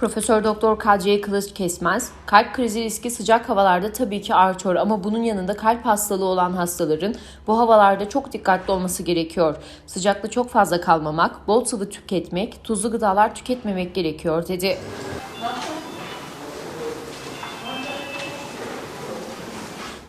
Profesör Doktor Kadriye Kılıç Kesmez, kalp krizi riski sıcak havalarda tabii ki artıyor ama bunun yanında kalp hastalığı olan hastaların bu havalarda çok dikkatli olması gerekiyor. Sıcakta çok fazla kalmamak, bol sıvı tüketmek, tuzlu gıdalar tüketmemek gerekiyor dedi.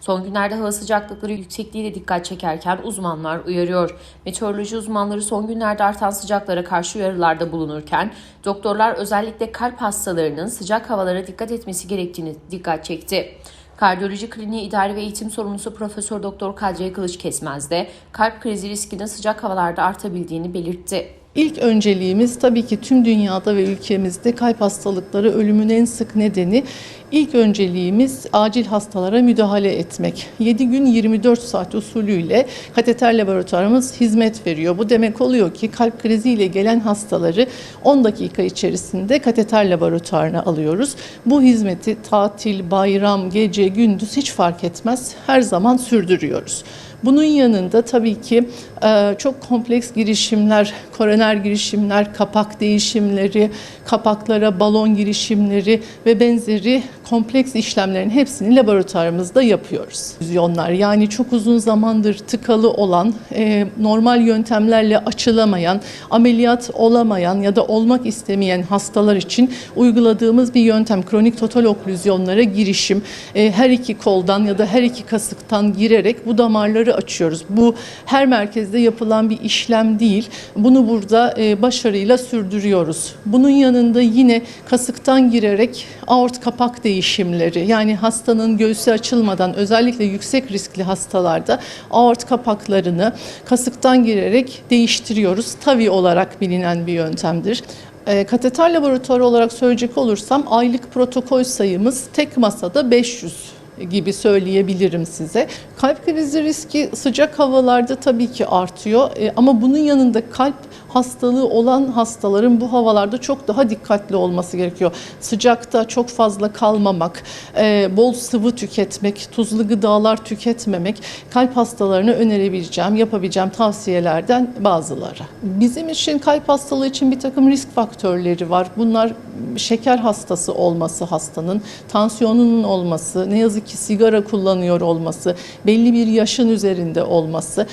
Son günlerde hava sıcaklıkları yüksekliğiyle dikkat çekerken uzmanlar uyarıyor. Meteoroloji uzmanları son günlerde artan sıcaklara karşı uyarılarda bulunurken doktorlar özellikle kalp hastalarının sıcak havalara dikkat etmesi gerektiğini dikkat çekti. Kardiyoloji Kliniği İdari ve Eğitim Sorumlusu Profesör Doktor Kadriye Kılıç Kesmez de kalp krizi riskinin sıcak havalarda artabildiğini belirtti. İlk önceliğimiz tabii ki tüm dünyada ve ülkemizde kalp hastalıkları ölümün en sık nedeni. İlk önceliğimiz acil hastalara müdahale etmek. 7 gün 24 saat usulüyle kateter laboratuvarımız hizmet veriyor. Bu demek oluyor ki kalp kriziyle gelen hastaları 10 dakika içerisinde kateter laboratuvarına alıyoruz. Bu hizmeti tatil, bayram, gece, gündüz hiç fark etmez her zaman sürdürüyoruz. Bunun yanında tabii ki e, çok kompleks girişimler, koroner girişimler, kapak değişimleri, kapaklara balon girişimleri ve benzeri kompleks işlemlerin hepsini laboratuvarımızda yapıyoruz. Füzyonlar yani çok uzun zamandır tıkalı olan, e, normal yöntemlerle açılamayan, ameliyat olamayan ya da olmak istemeyen hastalar için uyguladığımız bir yöntem kronik total oklüzyonlara girişim. E, her iki koldan ya da her iki kasıktan girerek bu damarları açıyoruz. Bu her merkezde yapılan bir işlem değil. Bunu burada e, başarıyla sürdürüyoruz. Bunun yanında yine kasıktan girerek aort kapak değişimleri yani hastanın göğsü açılmadan özellikle yüksek riskli hastalarda aort kapaklarını kasıktan girerek değiştiriyoruz. TAVI olarak bilinen bir yöntemdir. E, kateter laboratuvarı olarak söyleyecek olursam aylık protokol sayımız tek masada 500 gibi söyleyebilirim size. Kalp krizi riski sıcak havalarda tabii ki artıyor E, ama bunun yanında kalp hastalığı olan hastaların bu havalarda çok daha dikkatli olması gerekiyor. Sıcakta çok fazla kalmamak, e, bol sıvı tüketmek, tuzlu gıdalar tüketmemek kalp hastalarına önerebileceğim, yapabileceğim tavsiyelerden bazıları. Bizim için kalp hastalığı için bir takım risk faktörleri var. Bunlar şeker hastası olması hastanın, tansiyonunun olması, ne yazık ki sigara kullanıyor olması, belli bir yaşın üzerinde olması.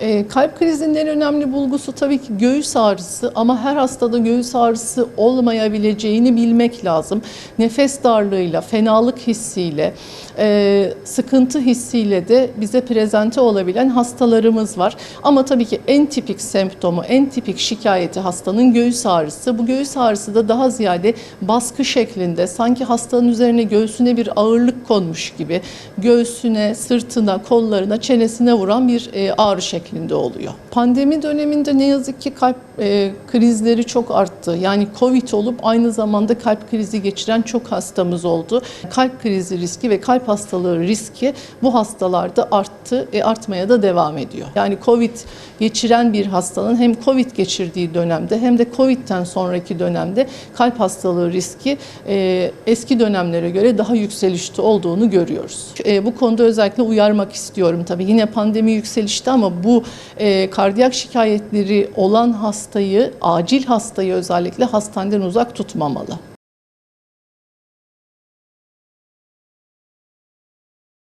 E, kalp krizinin en önemli bulgusu tabii ki göğüs ağrısı ama her hastada göğüs ağrısı olmayabileceğini bilmek lazım. Nefes darlığıyla, fenalık hissiyle, e, sıkıntı hissiyle de bize prezente olabilen hastalarımız var. Ama tabii ki en tipik semptomu, en tipik şikayeti hastanın göğüs ağrısı. Bu göğüs ağrısı da daha ziyade baskı şeklinde, sanki hastanın üzerine göğsüne bir ağırlık konmuş gibi, göğsüne, sırtına, kollarına, çenesine vuran bir e, ağrı şeklinde oluyor. Pandemi döneminde ne yazık ki kalp e, krizleri çok arttı. Yani Covid olup aynı zamanda kalp krizi geçiren çok hastamız oldu. Kalp krizi riski ve kalp hastalığı riski bu hastalarda arttı, e, artmaya da devam ediyor. Yani Covid geçiren bir hastanın hem Covid geçirdiği dönemde hem de Covid'den sonraki dönemde kalp hastalığı riski e, eski dönemlere göre daha yükselişte olduğunu görüyoruz. E, bu konuda özellikle uyarmak istiyorum tabii. Yine pandemi yükselişte ama bu e, kardiyak şikayetleri olan hastayı, acil hastayı özellikle hastaneden uzak tutmamalı.